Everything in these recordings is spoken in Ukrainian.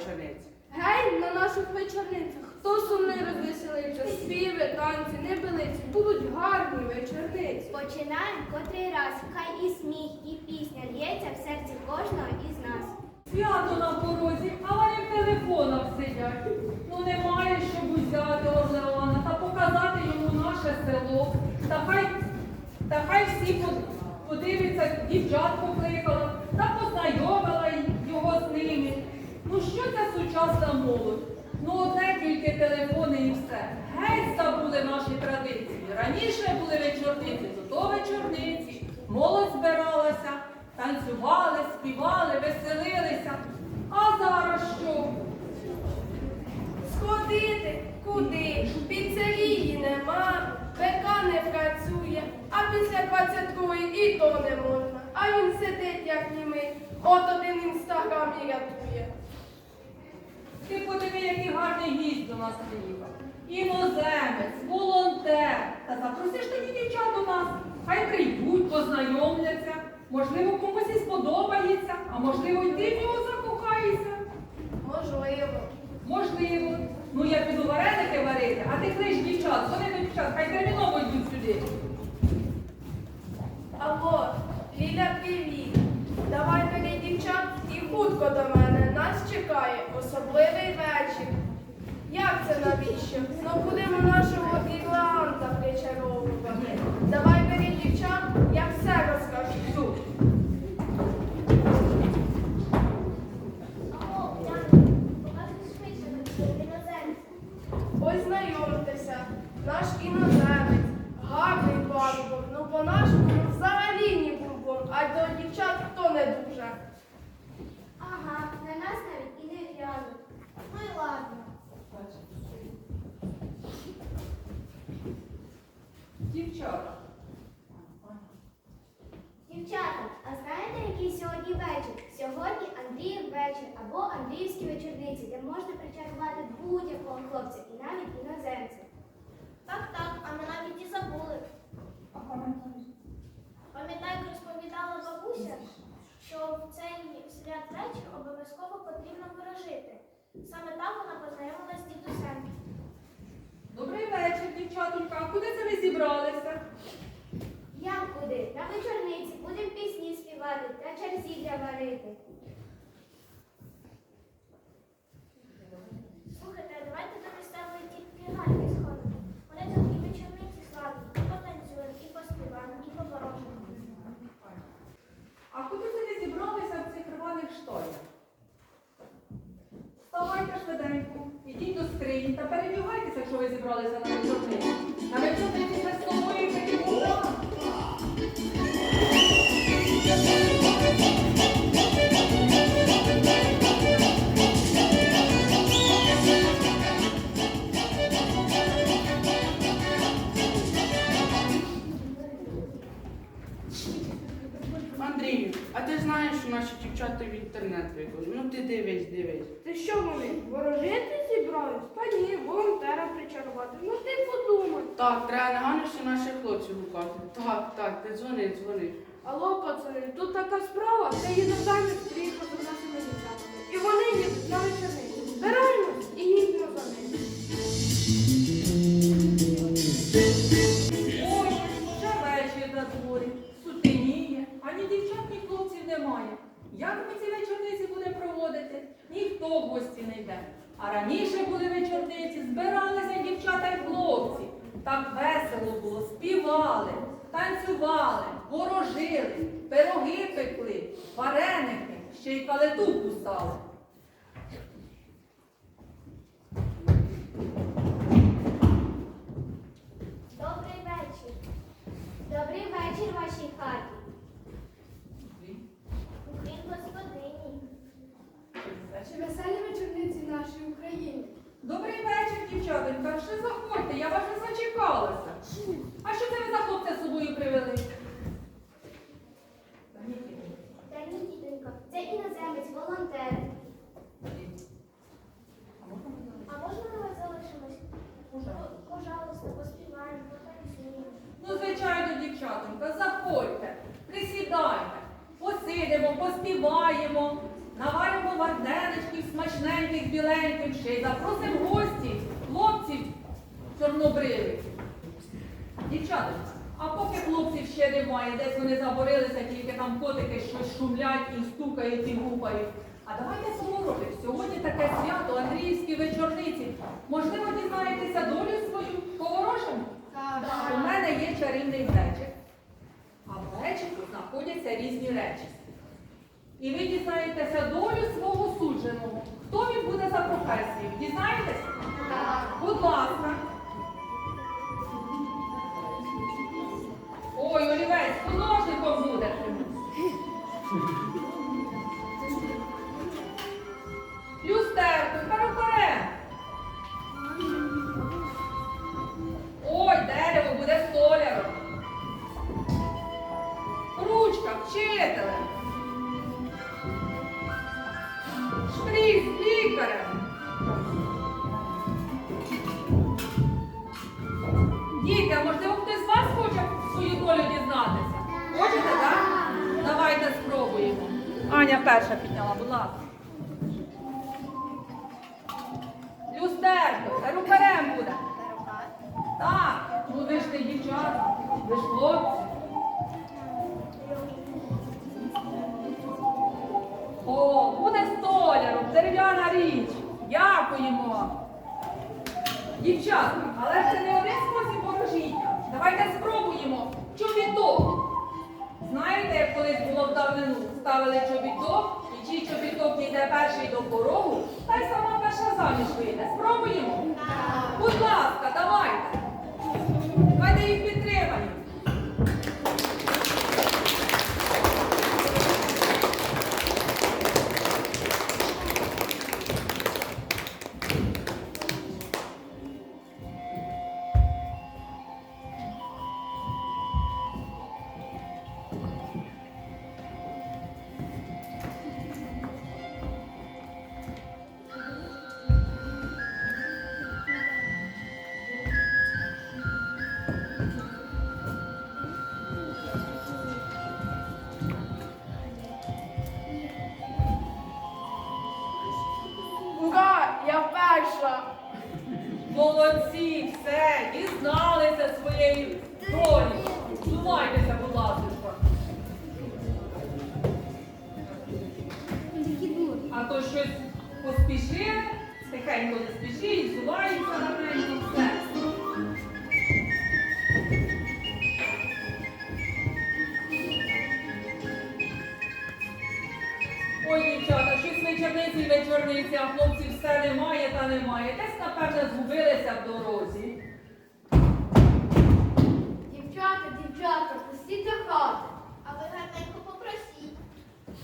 лунають вечорниці. Гей, на наших вечорницях, хто сумний розвеселився, співи, танці, небелиці, будуть гарні вечорниці. Починаємо котрий раз, хай і сміх, і пісня лється в серці кожного із нас. Свято на порозі, а вони в телефонах сидять. Ну немає, щоб узяти Орлеона та показати йому наше село. Та хай, та хай всі под- подивляться, дівчат покликала та познайомила його з ними. Ну що це сучасна молодь? Ну одне тільки телефони і все. Геть забули наші традиції. Раніше були вечорниці, то то вечорниці. Молодь збиралася, танцювали, співали, веселилися. А зараз що? Сходити куди? Піцерії нема, ПК не працює, а після 22-ї і то не можна. А він сидить, як німий, от один інстаграм і рятує. Ти подиви, який гарний гість до нас приїхав. Іноземець, волонтер. Та запроси ж тоді дівчат до нас. Хай прийдуть, познайомляться. Можливо, комусь і сподобається, а можливо, й ти в нього закохаєшся. Можливо. Можливо. Ну я піду вареники варити, а ти клич дівчат, вони до дівчат, хай терміново йдуть сюди. Алло, Ліля, привіт. Давай бери дівчат і хутко до мене. Нас чекає особливий вечір. Як це навіщо? Ну будемо нашого ірландца причаровувати. Давай бери дівчат, я все розкажу. О, Уляна, покажи швидше на іноземця. Ось знайомтеся, наш іноземець, гарний парубок, ну по-нашому ну, взагалі ні бум а до дівчат то не дуже. Ага, на нас навіть і не глянуть. Ну і ладно. Дівчата. Дівчата, а знаєте, який сьогодні вечір? Сьогодні Андріїв вечір або Андріївські вечорниці, де можна причарувати будь-якого хлопця і навіть іноземця. Так, так, а ми навіть і забули. Пам'ятаю, розповідала бабуся, що в цей свят вечір обов'язково потрібно ворожити. Саме так вона познайомилась з дідусем. Добрий вечір, дівчатонька. А Куди це ви зібралися? Як куди? На вечорниці будемо пісні співати та черзілля варити. Слухайте, а давайте до місцевої тітки Ганьки сходимо. Вони тут і вечорниці славні, і потанцюємо, і поспіваємо, і поворожимо. А куди це ви зібралися в цих рваних шторях? Вставайте швиденько, ідіть до скрині та перевдягайтеся, якщо ви зібралися на Так, треба негайно ще наших хлопців гукати. Так, так, ти дзвони, дзвони. Алло, пацани, тут така справа, це іноземець приїхав до нашими дівчатами. І вони їдуть на вечорниці. Збираємось і їдемо за ними. Ой, вже вечір на дворі, сутеніє, ані дівчат, ні хлопців немає. Як ми ці вечорниці будемо проводити? Ніхто в гості не йде. А раніше були вечорниці, збиралися дівчата й хлопці. Так весело було, співали, танцювали, ворожили, пироги пекли, вареники, ще й калиту кусали. Добрий вечір. Добрий вечір вашій хаті. Уклін господині. Чи веселі вечорниці в нашій Україні? Добрий вечір, дівчатонька. Ще заходьте, я вас вже зачекалася. А що це ви за хлопця з собою привели? Та ні, ні. Та ні, тітонько, це іноземець, волонтер. А можна ми А можна ми вас залишимось? Пожалуйста, поспіваємо, потанцюємо. Ну, звичайно, дівчатонька, заходьте, присідайте. вийдемо, поспіваємо, наваримо вареничків біленьких, ще й запросимо гості, хлопців чорнобривих. Дівчата, а поки хлопців ще немає, десь вони заборилися, тільки там котики щось шумлять і стукають і гупають. А давайте поворотимо. Сьогодні таке свято, Андріївські вечорниці. Можливо, дізнаєтеся долю свою поворожимо? У мене є чарівний глечик, а в глечику знаходяться різні речі. І ви дізнаєтеся долю свого судженого. Лікарем. Діти, а можливо хтось з вас хоче свою долю дізнатися? Хочете, так? Давайте спробуємо. Аня перша підняла, будь ласка. Люстерко, перукарем буде. Так, ну ви ж не дівчата, ви ж хлопці. Дерев'яна річ. Дякуємо. Дівчатка, але це не один спосіб ворожіння. Давайте спробуємо. Чобіток. Знаєте, як колись було в давнину? Ставили чобіток, і чий чобіток йде перший до порогу, та й сама перша заміж вийде. Спробуємо? Будь ласка, давайте. Давайте Молодці, все, дізналися своєї долі. Зумайтеся, будь ласка. А то щось поспіши, тихенько не спіши, і зуваються на неї, все. Ой, дівчата, щось вечорниці і вечорниці, а хлопців все немає та немає. Десь, напевне, згубилися в дорозі. Дівчата, дівчата, пустіть до хати. А ви гарненько попросіть.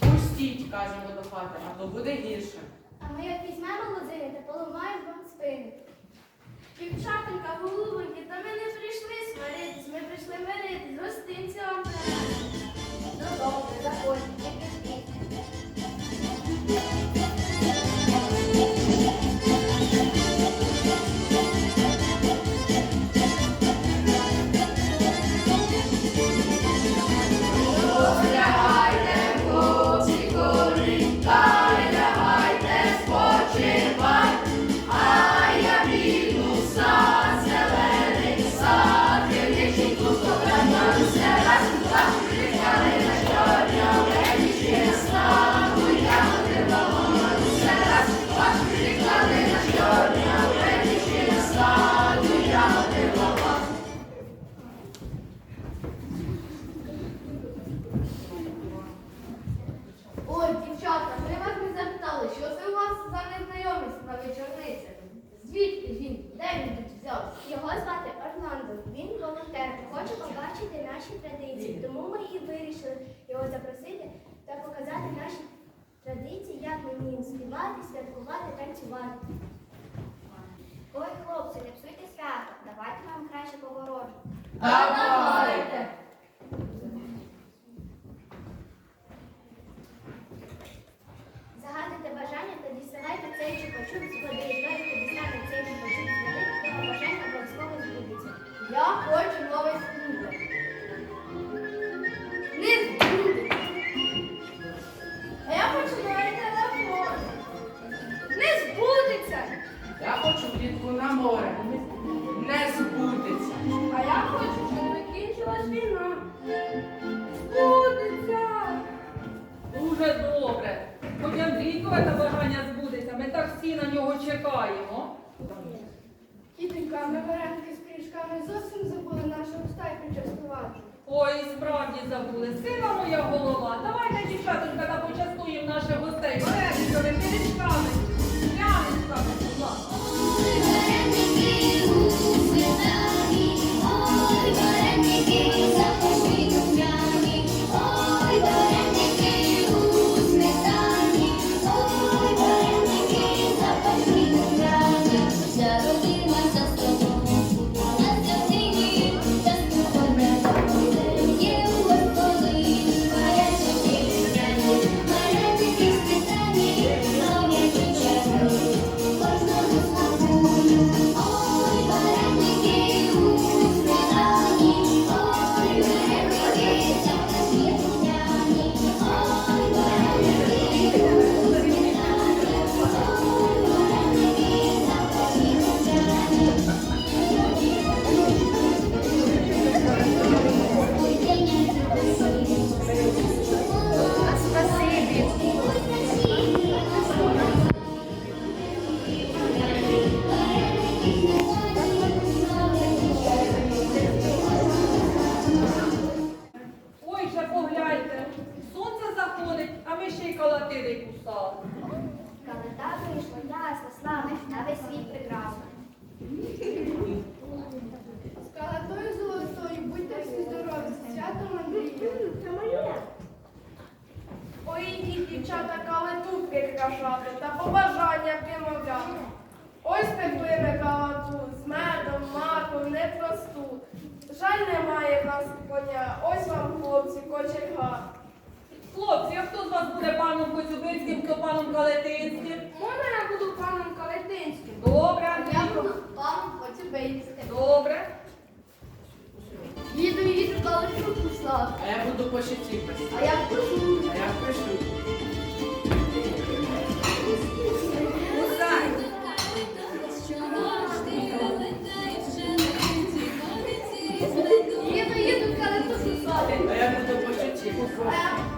Пустіть, кажемо до хати, а то буде гірше. А ми як візьмемо лозини та поламаємо вам спини. Дівчатонька, голубоньки, та ми не прийшли сваритись, ми прийшли миритись, гостинці вам принесли. Вміємо співати, святкувати, танцювати. Ой, хлопці, не псуйте свято. Давайте нам краще поворожу. Давайте! справді забули. Сива моя голова. Давайте, дівчаточка, та почастуємо наших гостей. Валерій, перед пиріжками. А я буду по щиті. А я пишу. А я пишу. Їду. А я буду по щиті. А я...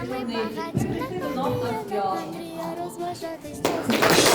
наші гостями вечорниці. багаті. Прийти до нас на свято.